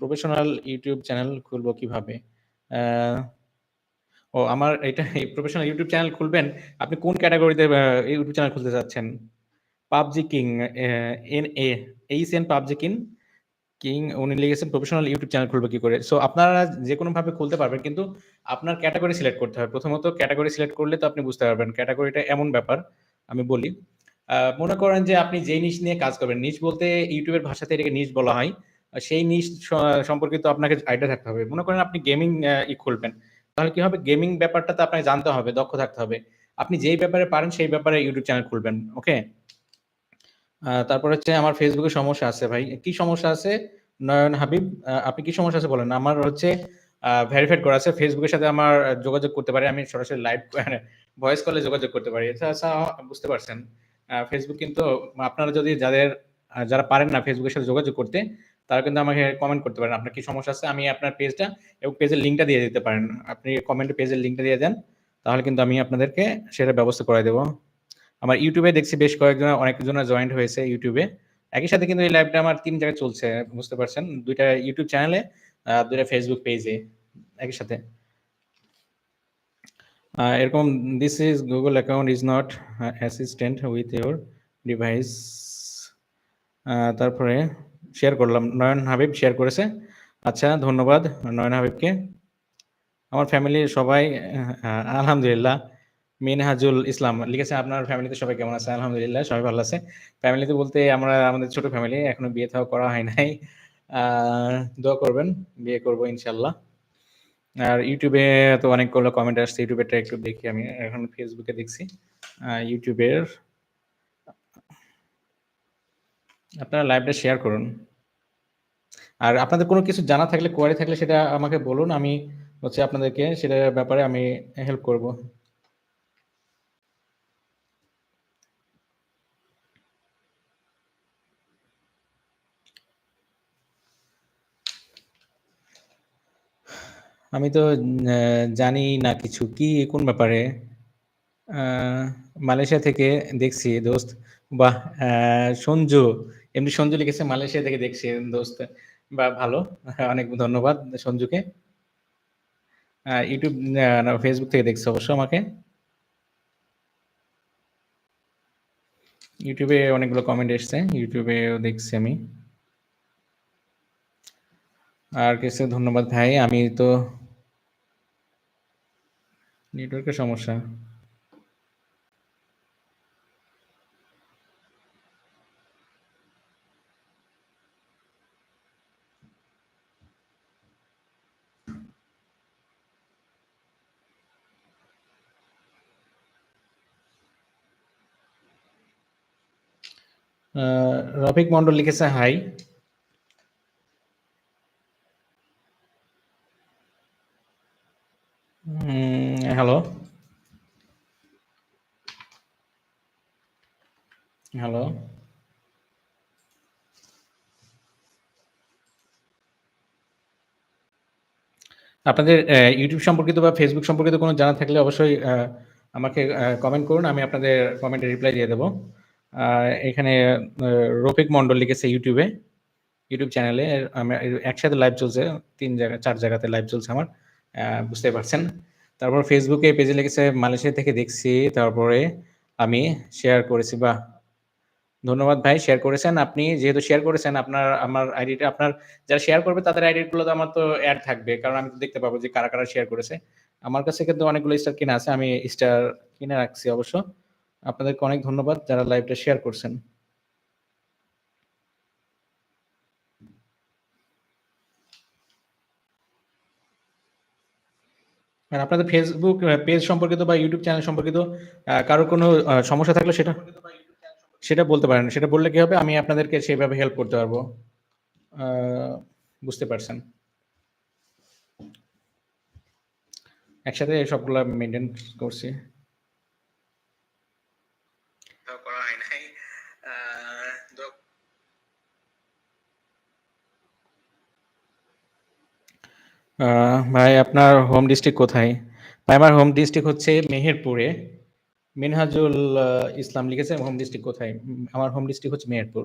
Professional YouTube channel খুলবো কীভাবে? ও আমার এটা প্রফেশনাল ইউটিউব চ্যানেল খুলবেন, আপনি কোন ক্যাটাগরিতে ইউটিউব চ্যানেল খুলতে চাচ্ছেন? পাবজি কিং এন-এ এইচ-এন পাবজি কিং কিং উনি লিখেছেন প্রফেশনাল ইউটিউব চ্যানেল খুলবো কি করে? সো আপনারা যেকোনোভাবে খুলতে পারবেন কিন্তু আপনার ক্যাটাগরি সিলেক্ট করতে হবে। প্রথমত ক্যাটাগরি সিলেক্ট করলে তো আপনি বুঝতে পারবেন। ক্যাটাগরিটা এমন ব্যাপার, আমি বলি। মনে করেন যে আপনি যেই নিশ নিয়ে কাজ করবেন, নিশ বলতে ইউটিউবের ভাষাতে এটাকে নিশ বলা হয়। সেই নিশ সম্পর্কিত আপনাকে আইডিয়া থাকতে হবে। মনে করেন আপনি গেমিং ই খুলবেন। তাহলে কি হবে? গেমিং ব্যাপারটাতে আপনাকে জানতে হবে, দক্ষ থাকতে হবে। আপনি যেই ব্যাপারে পারেন সেই ব্যাপারে ইউটিউব চ্যানেল খুলবেন। ওকে? তারপর হচ্ছে আমার এ সমস্যা আছে ভাই। কি সমস্যা আছে? নয়ন হাবিব, আপনি কি সমস্যা আছে বলেন? আমার হচ্ছে ভেরিফাইড করা আছে। ফেসবুকের সাথে আমার যোগাযোগ করতে পারি আমি সরাসরি লাইভ ভয়েস কলে যোগাযোগ করতে পারি। আচ্ছা, বুঝতে পারছেন। Facebook কিন্তু আপনারা যদি যাদের যারা পারেন না ফেসবুকের সাথে যোগাযোগ করতে, তারা কিন্তু আমাকে কমেন্ট করতে পারেন। আপনার কি সমস্যা আছে? আমি আপনার পেজটা এবং পেজের লিঙ্কটা দিয়ে দিতে পারেন। আপনি কমেন্টে পেজের লিঙ্কটা দিয়ে দেন। তাহলে কিন্তু আমি আপনাদেরকে সেটার ব্যবস্থা করে দেব। আমার এ দেখছি বেশ কয়েকজন অনেকজনের জয়েন্ট হয়েছে ইউটিউবে একই সাথে কিন্তু এই লাইভটা আমার ৩ জায়গায় চলছে। বুঝতে পারছেন? দুইটা ইউটিউব চ্যানেলে, দুইটা ফেসবুক পেজে একই সাথে। এরকম this is Google account is not assistant with your device. তারপরে শেয়ার করলাম। নয়ন হাবিব শেয়ার করেছে। আচ্ছা ধন্যবাদ নয়ন হাবিবকে। আমার ফ্যামিলির সবাই আলহামদুলিল্লাহ। মিনহাজুল ইসলাম লিখেছে, আপনার ফ্যামিলিতে সবাই কেমন আছে? আলহামদুলিল্লাহ, সবাই ভালো আছে। ফ্যামিলিতে বলতে আমরা, আমাদের ছোট ফ্যামিলি। এখনও বিয়ে-থাও করা হয় নাই। দোয়া করবেন। বিয়ে করব ইনশাল্লাহ আর ইউটিউবে তো অনেকগুলো কমেন্ট আসছে। এরটা একটু দেখি আমি। এখন ফেসবুকে দেখছি। আ আপনারা লাইভটা শেয়ার করুন। আর আপনাদের কোনো কিছু জানা থাকলে, কোয়েরি থাকলে সেটা আমাকে বলুন। আমি হচ্ছে আপনাদেরকে সেটার ব্যাপারে আমি হেল্প করব। আমি তো জানি না কিছু। কি কোন ব্যাপারে? মালয়েশিয়া থেকে দেখছি দোস্ত। বাহ! সঞ্জু, এমনি সঞ্জু লিখেছে, মালয়েশিয়া থেকে দেখছি দোস্ত। বাহ! ভালো। অনেক ধন্যবাদ সঞ্জুকে। না, Facebook থেকে দেখছে অবশ্য আমাকে। এ অনেকগুলো কমেন্ট এসছে। এও দেখছি আমি। আর কিছু ধন্যবাদ ভাই। আমি তো নেটওয়ার্কের সমস্যা। রফিক মন্ডল লিখেছে, হাই। হ্যালো। হ্যালো। আপনাদের ইউটিউব সম্পর্কিত বা ফেসবুক সম্পর্কিত কোনো জানা থাকলে অবশ্যই আমাকে কমেন্ট করুন। আমি আপনাদের কমেন্টে রিপ্লাই দিয়ে দেব। এখানে রফিক মন্ডল লিখেছে ইউটিউবে ইউটিউব চ্যানেলে একসাথে লাইভ চলছে। তিন জায়গা চার জায়গাতে লাইভ চলছে আমার। বুঝতে পারছেন। তারপর ফেসবুকে পেজে লিখেছে মালয়েশিয়া থেকে দেখছি। তারপরে আমি শেয়ার করেছি। বা ধন্যবাদ ভাই শেয়ার করেছেন। আপনি যেহেতু শেয়ার করেছেন আপনার আমার আইডিটা আপনার যারা শেয়ার করবে তাদের আইডি গুলো তো আমার তো অ্যাড থাকবে। কারণ আমি তো দেখতে পাবো যে কারা, কারা শেয়ার করেছে। আমার কাছে কিন্তু অনেকগুলো স্টার কিনা আছে। আমি স্টার কিনে রাখছি অবশ্য। আপনাদেরকে অনেক ধন্যবাদ যারা লাইভটা শেয়ার করছেন। আর আপনাদের ফেসবুক পেজ সম্পর্কিত বা ইউটিউব চ্যানেল সম্পর্কিত আ কারও কোনো সমস্যা থাকলে সেটা সেটা বলতে পারেন। সেটা বললে কি হবে? আমি আপনাদেরকে সেভাবে হেল্প করতে পারব। বুঝতে পারছেন। একসাথে সবগুলা মেনটেন করছি। তাও করা হয় নাই। ভাই, আপনার হোম ডিস্ট্রিক্ট কোথায়? ভাই, আমার হোম ডিস্ট্রিক্ট হচ্ছে মেহেরপুরে। মিনহাজুল আ ইসলাম লিখেছে হোম ডিস্ট্রিক্ট কোথায়? আমার হোম ডিস্ট্রিক্ট হচ্ছে মেহেরপুর।